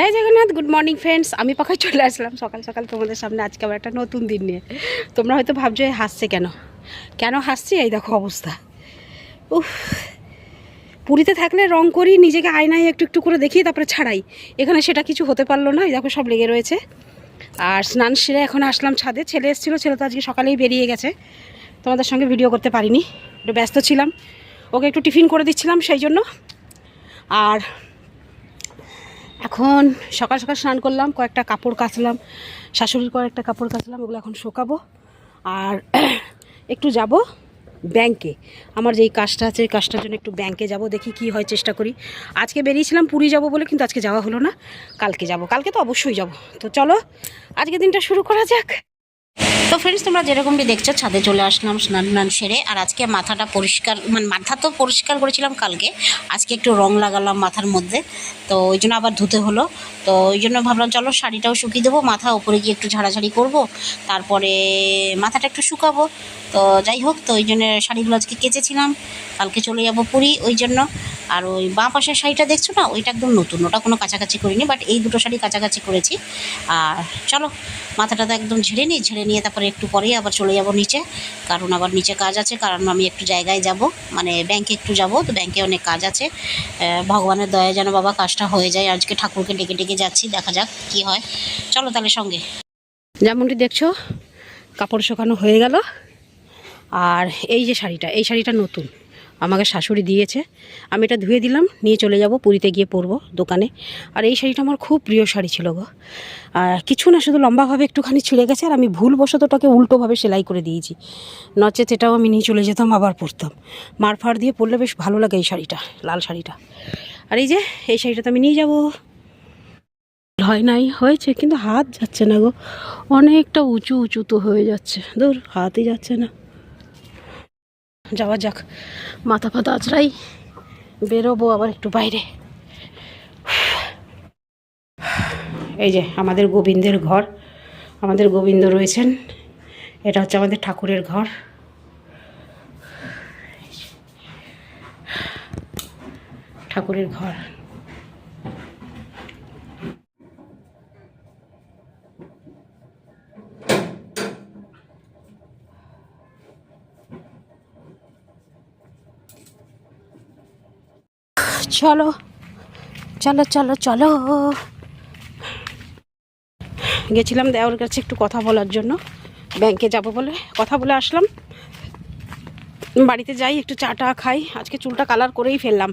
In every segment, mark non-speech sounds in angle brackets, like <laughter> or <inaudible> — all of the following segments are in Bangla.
Jai Jagannath good morning friends আমি পাখায় চলে আসলাম সকাল সকাল তোমাদের সামনে। আজকে আবার একটা নতুন দিন নিয়ে। তোমরা হয়তো ভাবছ, এ, হাসছে কেন? কেন হাসছি? এই দেখো অবস্থা। উফ। পুরীতে থাকলে রং করি, নিজেকে আয়নায় একটু একটু করে দেখি, তারপরে ছাড়াই। এখানে সেটা কিছু হতে পারল না, এই দেখো সব লেগে রয়েছে। আর স্নান সেরে এখন আসলাম ছাদে। ছেলে এসেছিল, ছেলে তো আজকে সকালেই বেরিয়ে গেছে। তোমাদের সঙ্গে ভিডিও করতে পারিনি। একটু ব্যস্ত ছিলাম। ওকে একটু টিফিন করে দিচ্ছিলাম সেই জন্য। আর এখন সকাল সকাল স্নান করলাম, কয়েকটা কাপড় কাচলাম, শাশুড়ির কয়েকটা কাপড় কাচলাম ওগুলো এখন শোকাবো। আর <clears throat> একটু যাব ব্যাংকে। আমার যেই কাজটা আছে, এই কাজটার জন্য একটু ব্যাংকে যাব, দেখি কি হয়, চেষ্টা করি। আজকে বেরিয়েছিলাম পুরী যাব বলে, কিন্তু আজকে যাওয়া হলো না। কালকে যাব। কালকে তো অবশ্যই যাব। তো চলো আজকে দিনটা শুরু করা যাক। তো ফ্রেন্ডস তোমরা যেরকমটি দেখছ, ছাদে চলে আসলাম স্নান টান সেরে। আর আজকে মাথাটা পরিষ্কার মানে মাথা তো পরিষ্কার করেছিলাম কালকে। আজকে একটু রং লাগালাম মাথার মধ্যে। তো ওই জন্য আবার ধুতে হলো। তো ওই জন্য ভাবলাম, চলো শাড়িটাও শুকিয়ে দেবো, মাথা উপরে গিয়ে একটু ঝাড়াঝাড়ি করব। তারপরে মাথাটা একটু শুকাবো। তো যাই হোক, তো ওই জন্য শাড়িগুলো আজকে কেচেছিলাম। কালকে চলে যাব পুরী ওই জন্য। আর ওই বাঁ পাশের শাড়িটা দেখছ না? ওইটা একদম নতুন। ওটা কোনো কাছাকাছি করিনি বাট এই দুটো শাড়ি কাছাকাছি করেছি। আর চলো, মাথাটা তো একদম ঝেড়ে নিই, ঝেড়ে নিয়ে তারপরে একটু পরেই আবার চলে যাব নিচে, কারণ আবার নিচে কাজ আছে, কারণ আমি একটু জায়গায় যাব মানে ব্যাংকে একটু যাব, তো ব্যাংকে অনেক কাজ আছে। ভগবানের দয়া যেন বাবা কাজটা হয়ে যায়, আজকে ঠাকুরকে ডেকে ডেকে যাচ্ছি, দেখা যাক কি হয়। চলো তাহলে সঙ্গে। যেমনটি দেখছ, কাপড় শুকানো হয়ে গেল, আর এই যে শাড়িটা, এই শাড়িটা নতুন। আমাকে শাশুড়ি দিয়েছে। আমি এটা ধুয়ে দিলাম, নিয়ে চলে যাব, পুরীতে গিয়ে পরবো দোকানে। আর এই শাড়িটা আমার খুব প্রিয় শাড়ি ছিল গো। আর কিছু না, শুধু লম্বাভাবে একটুখানি ছিঁড়ে গেছে, আর আমি ভুলবশত ওটাকে উল্টোভাবে সেলাই করে দিয়েছি। নচেত এটাও আমি নিয়ে চলে যেতাম, আবার পরতাম। মারফাড় দিয়ে পরলে বেশ ভালো লাগে এই শাড়িটা, লাল শাড়িটা। আর এই যে, এই শাড়িটা তো আমি নিয়ে যাব। হয় নাই, হয়েছে, কিন্তু হাত যাচ্ছে না গো। অনেকটা উঁচু উঁচু তো হয়ে যাচ্ছে। দূর হাতই যাচ্ছে না। যাওয়া যাক। মাথা ফাতা আচড়াই বেরোবো আবার একটু বাইরে। এই যে আমাদের গোবিন্দের ঘর। আমাদের গোবিন্দ রয়েছেন। এটা হচ্ছে আমাদের ঠাকুরের ঘর। ঠাকুরের ঘর। চলো চলো চলো চলো। গেছিলাম দেওয়ার কাছে একটু কথা বলার জন্য। ব্যাংকে যাব বলে কথা বলে আসলাম। বাড়িতে যাই, একটু চা টা খাই। আজকে চুলটা কালার করেই ফেললাম।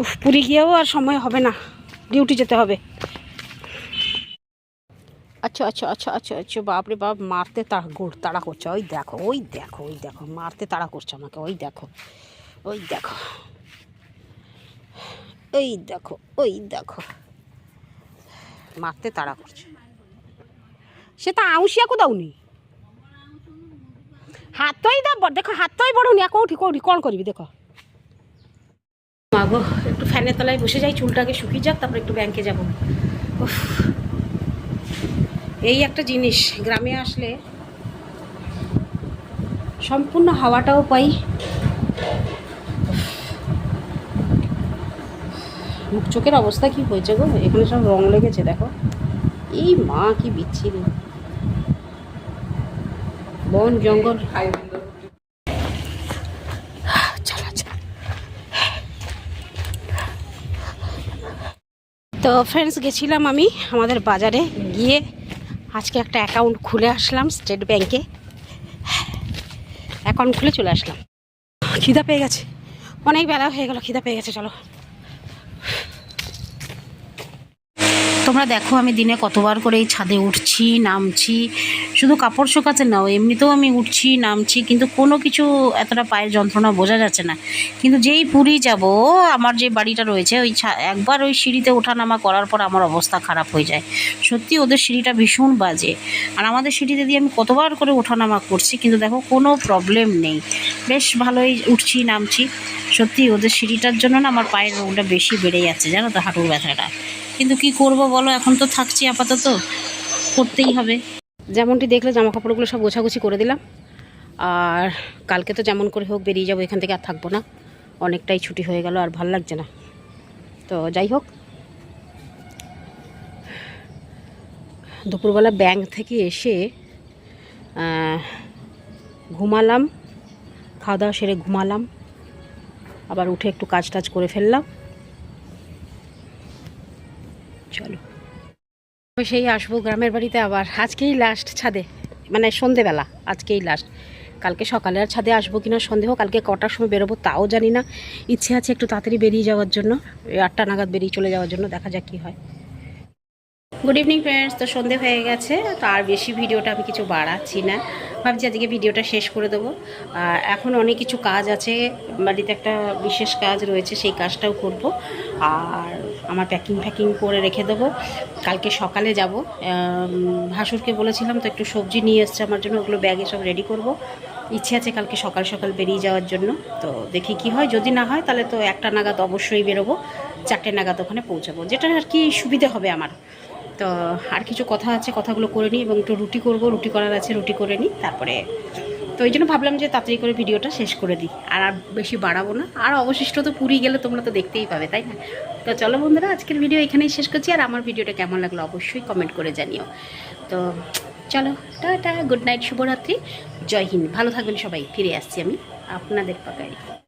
উফ পুরী গিয়েও আর সময় হবে না। ডিউটি যেতে হবে। আচ্ছা আচ্ছা আচ্ছা আচ্ছা আচ্ছা বাপরে বাপ, মারতে তাড়া গোড় তাড়া করছে। ওই দেখো ওই দেখো ওই দেখো, মারতে তাড়া করছে আমাকে। ওই দেখো ওই দেখো। ওই দেখো ওই দেখো। মারতে তাড়া করছে। সে তো তা আউসিয়াকো দাওনি? হাতই দা দেখো হাত হাতই বড়ুনি। কোউঠি কোউঠি কোন করবি দেখো। মাগো একটু ফ্যানের তলায় বসে যাই চুলটাকে শুকিয়ে যাক তারপর একটু ব্যাংকে যাব। এই একটা জিনিস গ্রামে আসলে সম্পূর্ণ হাওয়াটাও পাই। মুখ চোখের অবস্থা কি হয়েছে গো? এখানে সব রং লেগেছে, দেখো। এই মা, কি বিচ্ছিরি। বন, জঙ্গল। তো ফ্রেন্ডস গেছিলাম আমি আমাদের বাজারে। গিয়ে আজকে একটা অ্যাকাউন্ট খুলে আসলাম স্টেট ব্যাংকে অ্যাকাউন্ট খুলে চলে আসলাম। খিদা পেয়ে গেছে। অনেক বেলা হয়ে গেল, খিদা পেয়ে গেছে, চলো। তোমরা দেখো, আমি দিনে কতবার করে এই ছাদে উঠছি, নামছি। শুধু কাপড় শুকাতে নাও, এমনিতেও আমি উঠছি, নামছি, কিন্তু কোনো কিছু এতটা পায়ের যন্ত্রণা বোঝা যাচ্ছে না। কিন্তু যেই পুরী যাব, আমার যে বাড়িটা রয়েছে, ওই একবার ওই সিঁড়িতে ওঠানামা করার পর আমার অবস্থা খারাপ হয়ে যায়। সত্যি ওদের সিঁড়িটা ভীষণ বাজে। আর আমাদের সিঁড়িতে দিয়ে আমি কতবার করে ওঠানামা করছি, কিন্তু দেখো, কোনো প্রবলেম নেই। বেশ ভালোই উঠছি, নামছি। সত্যি ওদের সিঁড়িটার জন্য না আমার পায়ের রোগটা বেশি বেড়ে যাচ্ছে, জানো তো, হাঁটুর ব্যথাটা। কিন্তু কি করব বলো? এখন তো থাকছি আপাতত। করতেই হবে। যেমনটি দেখলে জামা কাপড়গুলো সব গোছাগুছি করে দিলাম। আর কালকে তো যেমন করে হোক বেরিয়ে যাব, এখান থেকে আর থাকব না। অনেকটাই ছুটি হয়ে গেল, আর ভালো লাগছে না। তো যাই হোক। দুপুরবেলা ব্যাংক থেকে এসে ঘুমালাম। খাওয়া দাওয়া সেরে ঘুমালাম। আবার উঠে একটু কাজ টাজ করে ফেললাম। চলো। সেই আসব গ্রামের বাড়িতে আবার। আজকেই লাস্ট ছাদে মানে সন্ধেবেলা, আজকেই লাস্ট কালকে সকালে আর ছাদে আসব কিনা সন্দেহ, কালকে কটার সময় বেরোবো তাও জানি না। ইচ্ছে আছে একটু তাড়াতাড়ি বেরিয়ে যাওয়ার জন্য আটটা নাগাদ বেরিয়ে চলে যাওয়ার জন্য, দেখা যাক কী হয়। গুড ইভিনিং ফ্রেন্ডস তো সন্ধে হয়ে গেছে, তো আর বেশি ভিডিওটা আমি কিছু বাড়াচ্ছি না। ভাবছি আজকে ভিডিওটা শেষ করে দেবো। আর এখন অনেক কিছু কাজ আছে, বাড়িতে একটা বিশেষ কাজ রয়েছে, সেই কাজটাও করব। আর আমার প্যাকিং ফ্যাকিং করে রেখে দেবো। কালকে সকালে যাব। ভাসুরকে বলেছিলাম তো একটু সবজি নিয়ে এসছে আমার জন্য, ওগুলো ব্যাগে সব রেডি করব। ইচ্ছে আছে কালকে সকাল সকাল বেরিয়ে যাওয়ার জন্য। তো দেখি কি হয়, যদি না হয় তাহলে তো একটা নাগাদ অবশ্যই বেরোবো। চারটে নাগাদ ওখানে পৌঁছাবো। যেটা আর কি সুবিধে হবে আমার। তো আর কিছু কথা আছে, কথাগুলো করে নিই এবং একটু রুটি করব। রুটি করার আছে, রুটি করে নিই। তারপরে তো ওই জন্য ভাবলাম যে তাড়াতাড়ি করে ভিডিওটা শেষ করে দিই। আর আর বেশি বাড়াবো না। আর অবশিষ্ট তো পুরী গেলে তোমরা তো দেখতেই পাবে, তাই না? তো চলো বন্ধুরা, আজকের ভিডিও এখানেই শেষ করছি। আর আমার ভিডিওটা কেমন লাগল অবশ্যই কমেন্ট করে জানিও। তো চলো, টাটা গুড নাইট শুভরাত্রি। জয় হিন্দ। ভালো থাকবেন সবাই। ফিরে আসছি আমি আপনাদের পাকাই